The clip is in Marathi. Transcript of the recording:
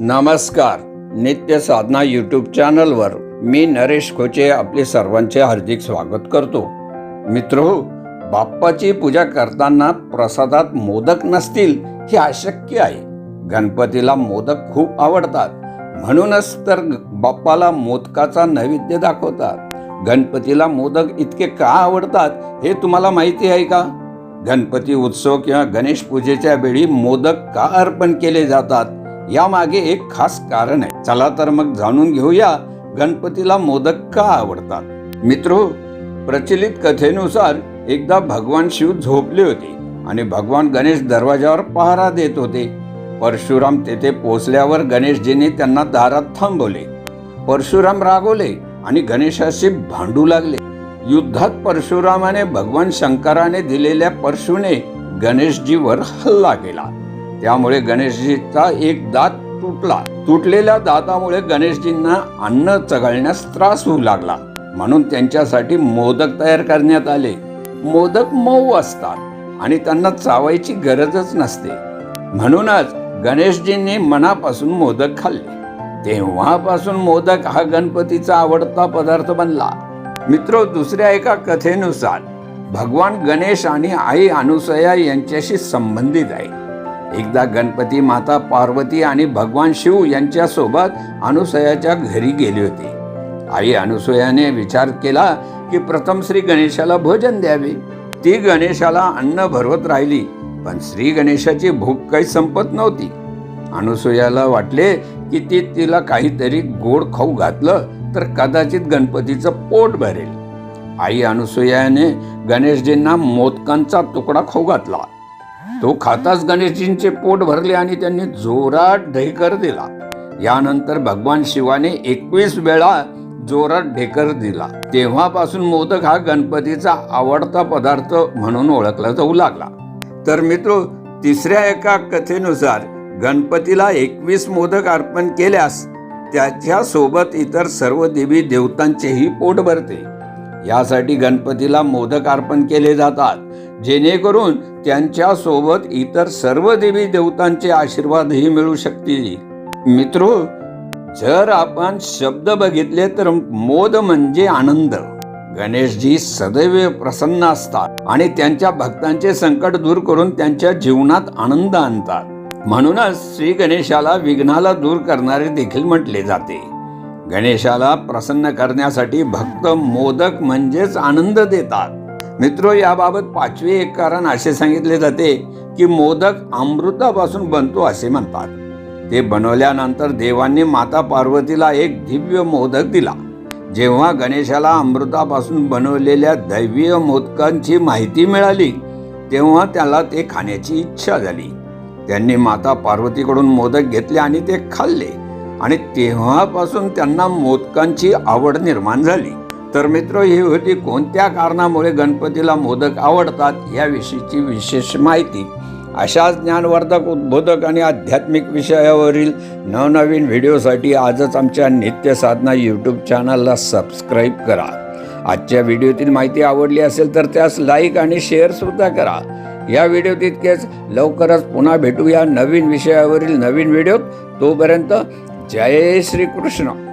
नमस्कार. नित्य साधना यूट्यूब चॅनलवर मी नरेश खोचे आपले सर्वांचे हार्दिक स्वागत करतो. मित्र बाप्पाची पूजा करताना प्रसादात मोदक नसतील हे अशक्य आहे. गणपतीला मोदक खूप आवडतात. म्हणूनच तर बाप्पाला मोदकाचा नैवेद्य दाखवतात. गणपतीला मोदक इतके का आवडतात हे तुम्हाला माहिती आहे का? गणपती उत्सव किंवा गणेश पूजेच्या वेळी मोदक का अर्पण केले जातात? यामागे एक खास कारण आहे. चला तर मग जाणून घेऊया गणपतीला मोदक का आवडतात. मित्र प्रचलित कथेनुसार एकदा भगवान शिव झोपले होते आणि भगवान गणेश दरवाजावर पहारा देत होते. परशुराम तेथे पोहोचल्यावर गणेशजीने त्यांना दारात थांबवले. परशुराम रागवले आणि गणेशाशी भांडू लागले. युद्धात परशुरामाने भगवान शंकराने दिलेल्या परशुने गणेशजीवर हल्ला केला. त्यामुळे गणेशजीचा एक दात तुटला. तुटलेल्या दातामुळे गणेशजींना अन्न चघळण्यास त्रास होऊ लागला. म्हणून त्यांच्यासाठी मोदक तयार करण्यात आले. मोदक मऊ असतात आणि त्यांना चावायची गरजच नसते. म्हणूनच गणेशजींनी मनापासून मोदक खाल्ले. तेव्हापासून मोदक हा गणपतीचा आवडता पदार्थ बनला. मित्र दुसऱ्या एका कथेनुसार भगवान गणेश आणि आई अनुसया यांच्याशी संबंधित आहे एकदा गणपती माता पार्वती आणि भगवान शिव यांच्यासोबत अनुसयाच्या घरी गेली होती. आई अनुसयाने विचार केला की प्रथम श्री गणेशाला भोजन द्यावे. ती गणेशाला अन्न भरवत राहिली पण श्री गणेशाची भूक काही संपत नव्हती. अनुसयाला वाटले की ती तिला काहीतरी गोड खाऊ घातलं तर कदाचित गणपतीचं पोट भरेल. आई अनुसयाने गणेशजींना मोदकांचा तुकडा खाऊ घातला. तो खाताच गणेशजींचे पोट भरले आणि त्यांनी जोरात ढेकर दिला. यानंतर भगवान शिवाने एकवीस वेळा जोरात ढेकर दिला. तेव्हापासून मोदक हा गणपतीचा आवडता पदार्थ म्हणून ओळखला जाऊ लागला. तर मित्र तिसऱ्या एका कथेनुसार गणपतीला एकवीस मोदक अर्पण केल्यास त्याच्या सोबत इतर सर्व देवी देवतांचेही पोट भरते. यासाठी गणपतीला मोदक अर्पण केले जातात. जेणेकरून त्यांच्यासोबत इतर सर्व देवी देवतांचे आशीर्वादही मिळू शकतील. मित्रो जर आपण शब्द बघितले तर मोद म्हणजे आनंद. गणेशजी सदैव प्रसन्न असतात आणि त्यांच्या भक्तांचे संकट दूर करून त्यांच्या जीवनात आनंद आणतात. म्हणूनच श्री गणेशाला विघ्नाला दूर करणारे देखील म्हटले जाते. गणेशाला प्रसन्न करण्यासाठी भक्त मोदक म्हणजेच आनंद देतात. मित्रो याबाबत पाचवे एक कारण असे सांगितले जाते की मोदक अमृतापासून बनतो असे म्हणतात. ते बनवल्यानंतर देवांनी माता पार्वतीला एक दिव्य मोदक दिला. जेव्हा गणेशाला अमृतापासून बनवलेल्या दैवीय मोदकांची माहिती मिळाली तेव्हा त्याला ते खाण्याची इच्छा झाली. त्यांनी माता पार्वतीकडून मोदक घेतले आणि ते खाल्ले. आणि तेव्हापासून त्यांना मोदकांची आवड निर्माण झाली. तर मित्र ही होती कोणत्या कारणामुळे गणपतीला मोदक आवडतात याविषयीची विशेष माहिती. अशाच ज्ञानवर्धक उद्बोधक आणि आध्यात्मिक विषयावरील नवनवीन व्हिडिओसाठी आजच आमच्या नित्य साधना यूट्यूब चॅनलला सबस्क्राईब करा. आजच्या व्हिडिओतील माहिती आवडली असेल तर त्यास लाईक आणि शेअर सुद्धा करा. या व्हिडिओ तितकेच. लवकरच पुन्हा भेटूया नवीन विषयावरील नवीन व्हिडिओ तोपर्यंत જય શ્રી કૃષ્ણ